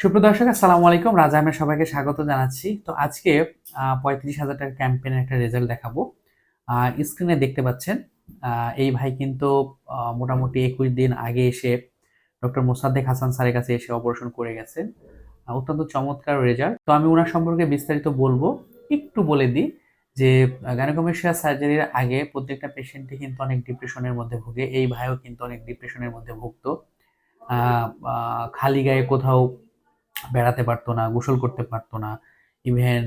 সুপ্রিয় দর্শক, আসসালামু আলাইকুম। রাজা আহমেদ সবাইকে স্বাগত জানাচ্ছি। তো আজকে পঁয়ত্রিশ হাজার টাকার ক্যাম্পেইনের একটা রেজাল্ট দেখাবো। স্ক্রিনে দেখতে পাচ্ছেন এই ভাই কিন্তু মোটামুটি একুশ দিন আগে এসে ডক্টর মোসাদ্দেক হাসান স্যারের কাছে এসে অপারেশন করে গেছেন অত্যন্ত চমৎকার রেজাল্ট তো আমি ওনার সম্পর্কে বিস্তারিত বলব। একটু বলে দিই যে গাইনোকমেশিয়া সার্জারির আগে প্রত্যেকটা পেশেন্টই কিন্তু অনেক ডিপ্রেশনের মধ্যে ভুগে। এই ভাইও কিন্তু অনেক ডিপ্রেশনের মধ্যে ভুগতো। খালি গায়ে কোথাও বেড়াতে পারতো না, গোসল করতে পারতো না। ইভেন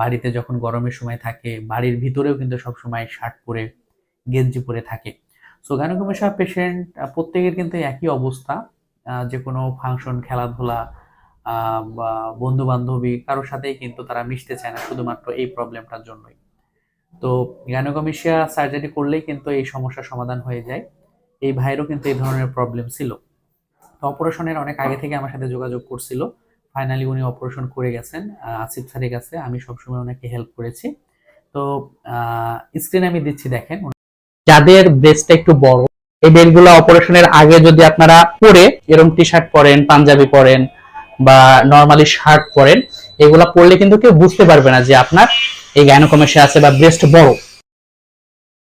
বাড়িতে যখন গরমের সময় থাকে, বাড়ির ভিতরেও কিন্তু সব সময় শার্ট পরে, গেঞ্জি পরে থাকে। সো গাইনোকমেশিয়া পেশেন্ট প্রত্যেকের কিন্তু একই অবস্থা। যে কোনো ফাংশন খেলাধুলা বা বন্ধু বান্ধবী কারোর সাথেই কিন্তু তারা মিশতে চায় না, শুধুমাত্র এই প্রবলেমটার জন্যই। তো গাইনোকমেশিয়া সার্জারি করলেই কিন্তু এই সমস্যার সমাধান হয়ে যায়। এই ভাইয়েরও কিন্তু এই ধরনের প্রবলেম ছিল। তো অপারেশনের অনেক আগে থেকে আমার সাথে যোগাযোগ করছিল। ফাইনালি উনি অপারেশন করে গেছেন। আসিফ স্যারের কাছে আমি সবসময় ওনাকে হেল্প করেছি। তো স্ক্রিনে আমি দিচ্ছি দেখেন। যাদের ব্রেস্টটা একটু বড় এই বেলগুলো অপারেশনের আগে যদি আপনারা পরে এরকম টি শার্ট পরেন পাঞ্জাবি পরেন বা নর্মালি শার্ট পরেন এগুলা পরলে কিন্তু কেউ বুঝতে পারবে না যে আপনার এই গাইনোকমেশিয়া আছে বা ব্রেস্ট বড়।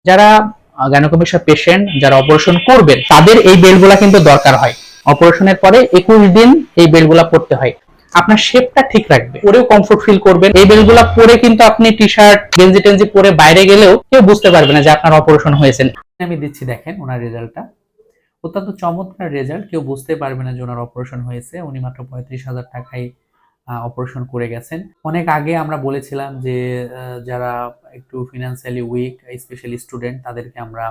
যারা গাইনোকমেশিয়া পেশেন্ট যারা অপারেশন করবেন তাদের এই বেলগুলা কিন্তু দরকার হয়। অপারেশনের পরে একুশ দিন এই বেলগুলা পরতে হয়। আপনার শেপটা ঠিক রাখবে। পরেও কমফোর্ট ফিল করবেন। এই বেলগুলা পরে কিন্তু আপনি টি শার্ট গেঞ্জি টেঞ্জি পরে বাইরে গেলেও কেউ বুঝতে পারবে না যে আপনার অপারেশন হয়েছে আমি দিচ্ছি দেখেন ওনার রেজাল্টটা। অত্যন্ত চমৎকার রেজাল্ট। কেউ বুঝতে পারবে না যে ওনার অপারেশন হয়েছে। উনি মাত্র পঁয়ত্রিশ হাজার টাকায় অপারেশন করে গেছেন। অনেক আগে আমরা বলেছিলাম যে যারা একটু ফিনান্সিয়ালি উইক স্পেশালি স্টুডেন্ট তাদেরকে আমরা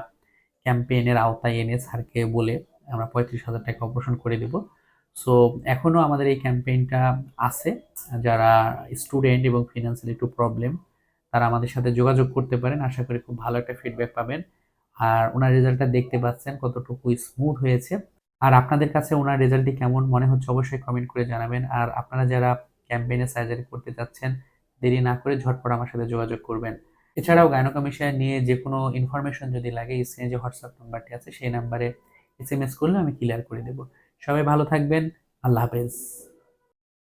ক্যাম্পেইনের আওতায় এনে স্যারকে বলে আমরা পঁয়ত্রিশ হাজার টাকা অপারেশন করে দেব। সো এখনও আমাদের এই ক্যাম্পেইনটা আছে। যারা স্টুডেন্ট এবং ফিনান্সিয়ালি একটু প্রবলেম, তারা আমাদের সাথে যোগাযোগ করতে পারেন। আশা করি খুব ভালো একটা ফিডব্যাক পাবেন। আর ওনার রেজাল্টটা দেখতে পাচ্ছেন কতটুকু স্মুথ হয়েছে। আর আপনাদের কাছে ওনার রেজাল্টটি কেমন মনে হচ্ছে অবশ্যই কমেন্ট করে জানাবেন। আর আপনারা যারা ক্যাম্পেইনে সার্জারি করতে চাচ্ছেন দেরি না করে ঝটপট আমার সাথে যোগাযোগ করবেন। এছাড়াও গাইনোকমিশন নিয়ে যে কোনো ইনফরমেশন যদি লাগে স্ক্রিনে যে হোয়াটসঅ্যাপ নাম্বারটি আছে, সেই নাম্বারে এস এম এস করলে আমি ক্লিয়ার করে দেবো। সবাই ভালো থাকবেন। আল্লাহ হাফেজ।